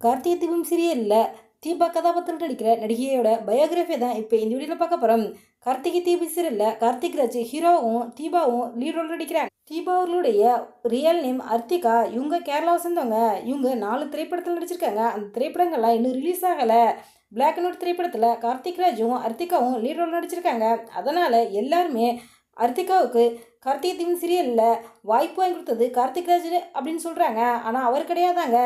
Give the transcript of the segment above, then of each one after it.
கார்த்திகை தீபம் சீரியலில் தீபா கதாபாத்திரம் நடிக்கிற நடிகையோட பயோகிராஃபி தான் இப்போ இந்த வீடியோவில் பார்க்க போகிறோம் கார்த்திகை தீபம் சீரியலில் கார்த்திக் ராஜ் ஹீரோவும் தீபாவும் லீட் ரோல் நடிக்கிறாங்க. தீபா அவர்களுடைய ரியல் நேம் அர்த்திகா இவங்க கேரளாவை சேர்ந்தவங்க. இவங்க நாலு திரைப்படத்தில் நடிச்சிருக்காங்க. அந்த திரைப்படங்கள்லாம் இன்னும் ரிலீஸ் ஆகலை. பிளாக் அண்ட் ஒயிட் திரைப்படத்தில் கார்த்திக் ராஜும் அர்த்திகாவும் லீட் ரோல் நடிச்சிருக்காங்க. அதனால் எல்லாருமே அர்த்திகாவுக்கு கார்த்திகை தீபம் சீரியலில் வாய்ப்பு வாங்கி கொடுத்தது கார்த்திக் ராஜ் அப்படின்னு சொல்கிறாங்க ஆனால் அவர் கிடையாதாங்க.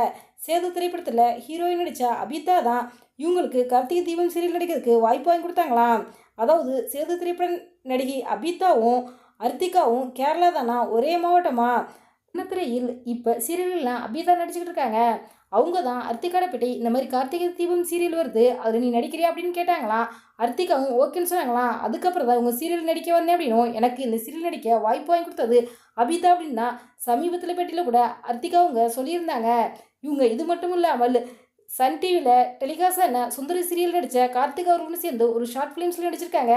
சேது திரைப்படத்தில் ஹீரோயின் நடித்த அபிதா தான் இவங்களுக்கு கார்த்திகை தீபம் சீரியல் நடிக்கிறதுக்கு வாய்ப்பு வாங்கி கொடுத்தாங்களாம். அதாவது சேது திரைப்பட நடிகை அபிதாவும் அர்த்திகாவும் கேரளா தானா ஒரே மாவட்டமா? திரையில் இப்போ சீரியல்லாம் அபிதா நடிச்சுக்கிட்டு இருக்காங்க. அவங்க தான் அர்த்திகாடப்பேட்டை இந்த மாதிரி கார்த்திகை தீபம் சீரியல் வருது அதில் நீ நடிக்கிறியா அப்படின்னு கேட்டாங்களாம் அர்த்திகாவும் ஓகேன்னு சொன்னாங்களாம். அதுக்கப்புறம் தான் உங்கள் சீரியல் நடிக்க வந்தேன் அப்படின்னும் எனக்கு இந்த சீரியல் நடிக்க வாய்ப்பு வாங்கி கொடுத்தது அபிதா அப்படின்னா சமீபத்தில் பேட்டியில் கூட அர்த்திகா அவங்க சொல்லியிருந்தாங்க. இவங்க இது மட்டும் இல்லாமல் சன் டிவியில் டெலிகாஸ்டான சுந்தரி சீரியல் நடித்த கார்த்திக் அவர்களும் சேர்ந்து ஒரு ஷார்ட் ஃபிலிம்ஸில் நடிச்சிருக்காங்க.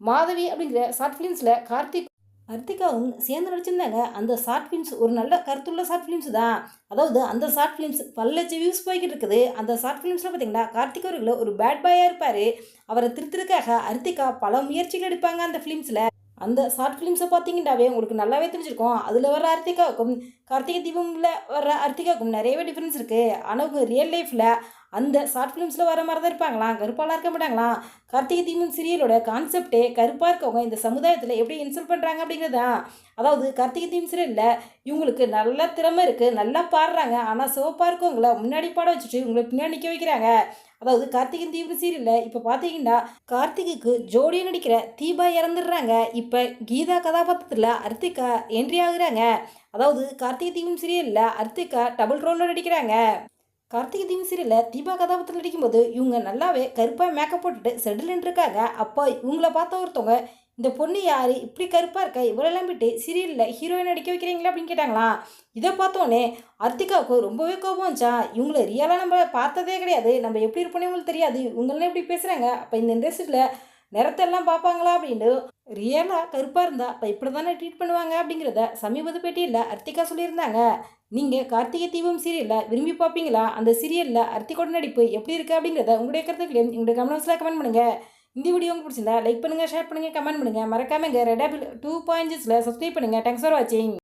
மாதவி அப்படிங்கிற ஷார்ட் ஃபிலிம்ஸில் கார்த்திக் அர்த்திகாவும் சேர்ந்து நடிச்சிருந்தாங்க. அந்த ஷார்ட் ஃபிலிம்ஸ் ஒரு நல்ல கருத்துள்ள ஷார்ட் ஃபிலிம்ஸ் தான். அதாவது அந்த ஷார்ட் ஃபிலிம்ஸ் பல லட்சம் வியூஸ் போய்கிட்டு இருக்குது. அந்த ஷார்ட் ஃபிலிம்ஸில் பார்த்தீங்கன்னா கார்த்திக் அவர்கள் ஒரு பேட் பாயாக இருப்பார். அவரை திருத்திற்காக அர்த்திகா பல முயற்சிகள் எடுப்பாங்க அந்த ஃபிலிம்ஸில் அந்த ஷார்ட் ஃபிலிம்ஸை பார்த்தீங்கன்னாவே உங்களுக்கு நல்லாவே தெரிஞ்சிருக்கும். அதில் வர அர்த்திகாவுக்கும் கார்த்திகை தீபமில் வர அர்த்திகாவுக்கும் நிறையவே டிஃப்ரென்ஸ் இருக்குது ஆனால் உங்கள் ரியல் லைஃப்பில் அந்த ஷார்ட் ஃபிலிம்ஸில் வர மாதிரி தான் இருப்பாங்களாம் கருப்பாலாம் இருக்க மாட்டாங்களாம் கார்த்திகை தீபம் சீரியலோட கான்செப்டே கருப்பாக இருக்கவங்க இந்த சமுதாயத்தில் எப்படி இன்சல்ட் பண்ணுறாங்க அப்படிங்கிறதான் அதாவது கார்த்திகை தீபம் சீரியலில் இவங்களுக்கு நல்ல திறமை இருக்குது நல்லா பாடுறாங்க. ஆனால் சிவப்பாக இருக்கவங்கள முன்னாடி பாட வச்சுட்டு இவங்களை பின்னாடி நிற்க வைக்கிறாங்க. அதாவது கார்த்திகை தீபம் சீரியலில் இப்போ பார்த்தீங்கன்னா கார்த்திகைக்கு ஜோடியை நடிக்கிற தீபா இறந்துடுறாங்க. இப்போ கீதா கதாபாத்திரத்தில் அர்த்திகா என்ட்ரி ஆகுறாங்க. அதாவது கார்த்திகை தீபம் சீரியலில் அர்த்திகா டபுள் ரோலில் நடிக்கிறாங்க. கார்த்திகை தீபம் சீரியலில் தீபா கதாபாத்திரம் நடிக்கும்போது இவங்க நல்லாவே கருப்பாக மேக்கப் போட்டுட்டு செட்டில் இருக்காங்க. அப்போ இவங்கள பார்த்த ஒருத்தவங்க இந்த பொண்ணு யார்? இப்படி கருப்பாக இருக்க? இவ்வளோ விட்டு சீரியலில் ஹீரோயின் நடிக்க வைக்கிறீங்களா? அப்படின்னு கேட்டாங்களா இதை பார்த்தோன்னே அர்த்திகாவுக்கு ரொம்பவே கோபம் வந்துச்சா. இவங்கள ரியலாக நம்ம பார்த்ததே கிடையாது. நம்ம எப்படி இருப்போனே உங்களுக்கு தெரியாது. இவங்களாம் எப்படி பேசுகிறாங்க அப்போ இந்த இண்டஸ்ட்ரியில் நிறத்தெல்லாம் பார்ப்பாங்களா அப்படின்னு ரியலாக கருப்பாக இருந்தால் இப்போ இப்படி தானே ட்ரீட் பண்ணுவாங்க? அப்படிங்கிறத சமீபத்து பேட்டியில் அர்த்திகா சொல்லியிருந்தாங்க. நீங்கள் கார்த்திகை தீபம் சீரியலில் விரும்பி பார்ப்பீங்களா? அந்த சீரியலில் அர்த்திகோட நடிப்பு எப்படி இருக்குது அப்படிங்கிறத உங்களுடைய கருத்துக்களையும் உங்களுடைய கமெண்ட்ஸில் கமெண்ட் பண்ணுங்கள் இந்த வீடியோ உங்களுக்கு பிடிச்சிருந்தா லைக் பண்ணுங்கள் ஷேர் பண்ணுங்கள் கமெண்ட் பண்ணுங்கள் மறக்காமல் இங்கே டூ பாயிண்ட்ஸில் சப்ஸ்கிரைப் பண்ணுங்கள் தேங்க்ஸ் ஃபார் வாட்சிங்